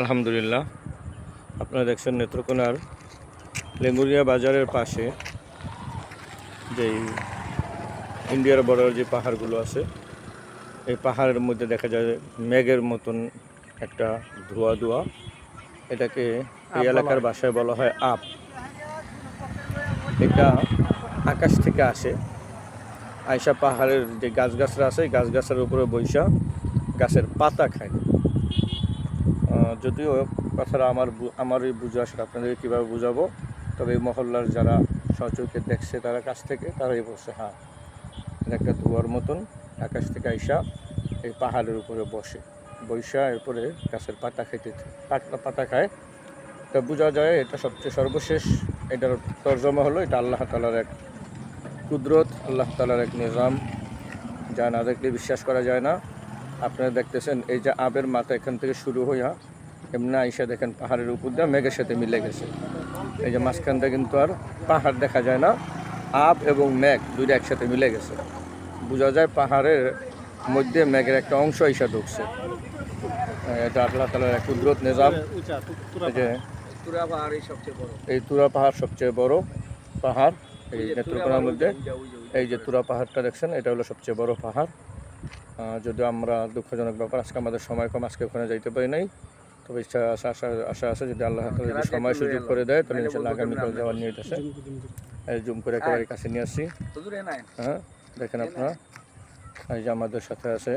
আলহামদুলিল্লাহ। আপনারা দেখছেন নেত্রকোনার লেঙ্গুরিয়া বাজারের পাশে যেই ইন্ডিয়ার বর্ডার যে পাহাড়গুলো আছে এই পাহাড়ের মধ্যে দেখা যায় মেঘের মতন একটা ধোয়া ধোয়া। এটাকে এই এলাকার ভাষায় বলা হয় আপ। এটা আকাশ থেকে আসে। আয়সা পাহাড়ের যে গাছগাছরা আছে গাছগাছার উপরে বৈশা গাছের পাতা খায়। যদিও কথাটা আমার আমারই বুঝা সেটা আপনাদেরকে কীভাবে বুঝাবো, তবে এই মহল্লার যারা সচৌকে দেখছে তারা কাছ থেকে, তারাই বলছে হ্যাঁ একটা ধোয়ার মতন, আকাশ থেকে আইসা এই পাহাড়ের উপরে বসে। বৈশা এরপরে গাছের পাতা খাইতে পাতা পাতা খায়। তা বোঝা যায় এটা সবচেয়ে সর্বশেষ, এটার তর্জমা হলো এটা আল্লাহ তালার এক কুদরত, আল্লাহ তালার এক নিজাম, যা না দেখলে বিশ্বাস করা যায় না। আপনারা দেখতেছেন এই যে আবের মাথা এখান থেকে শুরু হইয়া এমনি আইসা দেখেন পাহাড়ের উপর দিয়ে মেঘের সাথে মিলে গেছে। এই যে মাঝখানটা কিন্তু আর পাহাড় দেখা যায় না আব এবং মেঘ দুইটা একসাথে মিলে গেছে। বোঝা যায় পাহাড়ের মধ্যে মেঘের একটা অংশ আইসা ঢুকছে। এটা আল্লাহ তালার এক কুদরত নিজাম। এই যে এই তুরা পাহাড় সবচেয়ে বড় পাহাড় এই নেত্রকোনার মধ্যে। এই যে তুরা পাহাড়টা দেখছেন এটা হলো সবচেয়ে বড় পাহাড়। যদিও আমরা দুঃখজনক ব্যাপার আজকে আমাদের সময় কম আজকে ওখানে যাইতে পারি নাই। তবে ইচ্ছা আশা আশা আশা আছে যদি আল্লাহ যদি সময় সুযোগ করে দেয় তাহলে ইনশাল্লাহ আগামীকাল যাওয়ার নিয়ে আছে। জুম করে একেবারে কাছে নিয়ে আসছি। হ্যাঁ দেখেন আপনারা। এই যে আমাদের সাথে আছে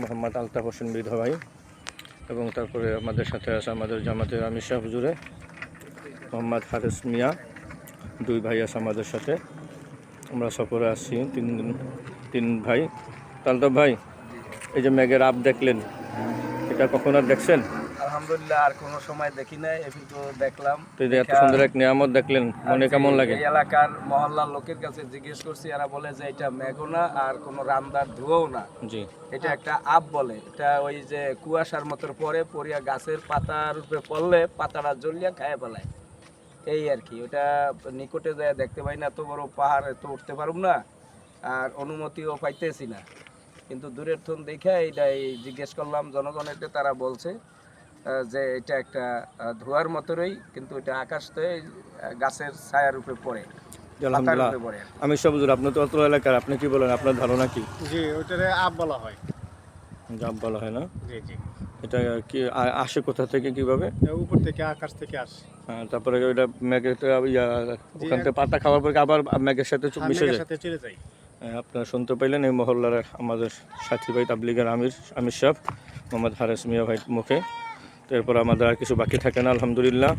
মোহাম্মদ আলতাফ হোসেন মৃধা ভাই এবং তারপরে আমাদের সাথে আছে আমাদের জামাতের আমির শাহ হুজুরে মোহাম্মদ হারেস মিয়া দুই ভাই আছে আমাদের সাথে। আমরা সফরে আসছি তিন তিন ভাই। তালতাফ ভাই এই যে মেঘের আপ দেখলেন এটা কখন আর দেখছেন? আলহামদুলিল্লাহ আর কোনো সময় দেখি নাই এখন তো দেখলাম। তো এত সুন্দর এক নিয়ামত দেখলেন মনে কেমন লাগে? এলাকার মহল্লার লোকের কাছে জিজ্ঞেস করছি এরা বলে যে এটা মেঘও না আর কোনো ধোঁয়াও না। জি। এটা একটা আপ বলে এটা ওই যে কুয়াশার মতো পরে পরিয়া গাছের পাতার উপরে পড়লে পাতাটা জ্বলিয়া খায় ফেলায়। এই আর কি ওটা নিকটে যায় দেখতে পাই না এত বড় পাহাড় তো উঠতে পারুম না আর অনুমতিও পাইতেছি না। কিন্তু দূরের থন দেখে এইটা এই জিজ্ঞেস করলাম জনগণের তারা বলছে যে এটা একটা ধোঁয়ার মতোই কিন্তু এটা আকাশ থেকে আহ, গাছের ছায়ার উপরে পড়ে আমি সব আপনি তো অত এলাকার আপনি কি বলেন আপনার ধারণা কি? জি ওইটারে আপ বলা হয়। জাম বলা হয় না? জি জি। এটা কি আসে কোথা থেকে কীভাবে? উপর থেকে আকাশ থেকে আসে। হ্যাঁ, তারপরে ওইটা ম্যাগের ওখান থেকে পাতা খাওয়ার পরে আবার ম্যাগের সাথে চুপ মিশে যায়? সাথে চলে যাই হ্যাঁ, আপনারা শুনতে পাইলেন এই মহল্লার আমাদের সাথী ভাই, তাবলিগের আমির আমির সাহেব, মোহাম্মদ হারেস মিয়া ভাই মুখে। তো এরপর আমাদের আর কিছু বাকি থাকে না, আলহামদুলিল্লাহ।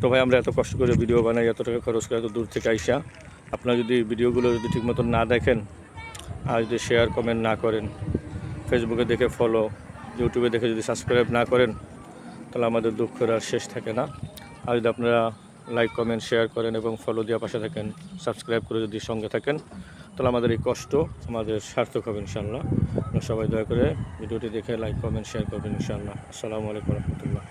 তো ভাই, আমরা এত কষ্ট করে ভিডিও বানাই, এত টাকা খরচ করে, এত দূর থেকে আইসা। আপনারা যদি ভিডিওগুলো যদি ঠিক মতো না দেখেন, আর যদি শেয়ার কমেন্ট না করেন ফেসবুকে দেখে ফলো ইউটিউবে দেখে যদি সাবস্ক্রাইব না করেন, তাহলে আমাদের দুঃখের আর শেষ থাকে না। আর যদি আপনারা লাইক কমেন্ট শেয়ার করেন এবং ফলো দিয়ে পাশে থাকেন সাবস্ক্রাইব করে যদি সঙ্গে থাকেন তাহলে আমাদের এই কষ্ট আমাদের সার্থক হবে ইনশাল্লাহ সবাই দয়া করে ভিডিওটি দেখে লাইক কমেন্ট শেয়ার করবেন ইনশাল্লাহ আসসালামু আলাইকুম রহমতুল্লাহ।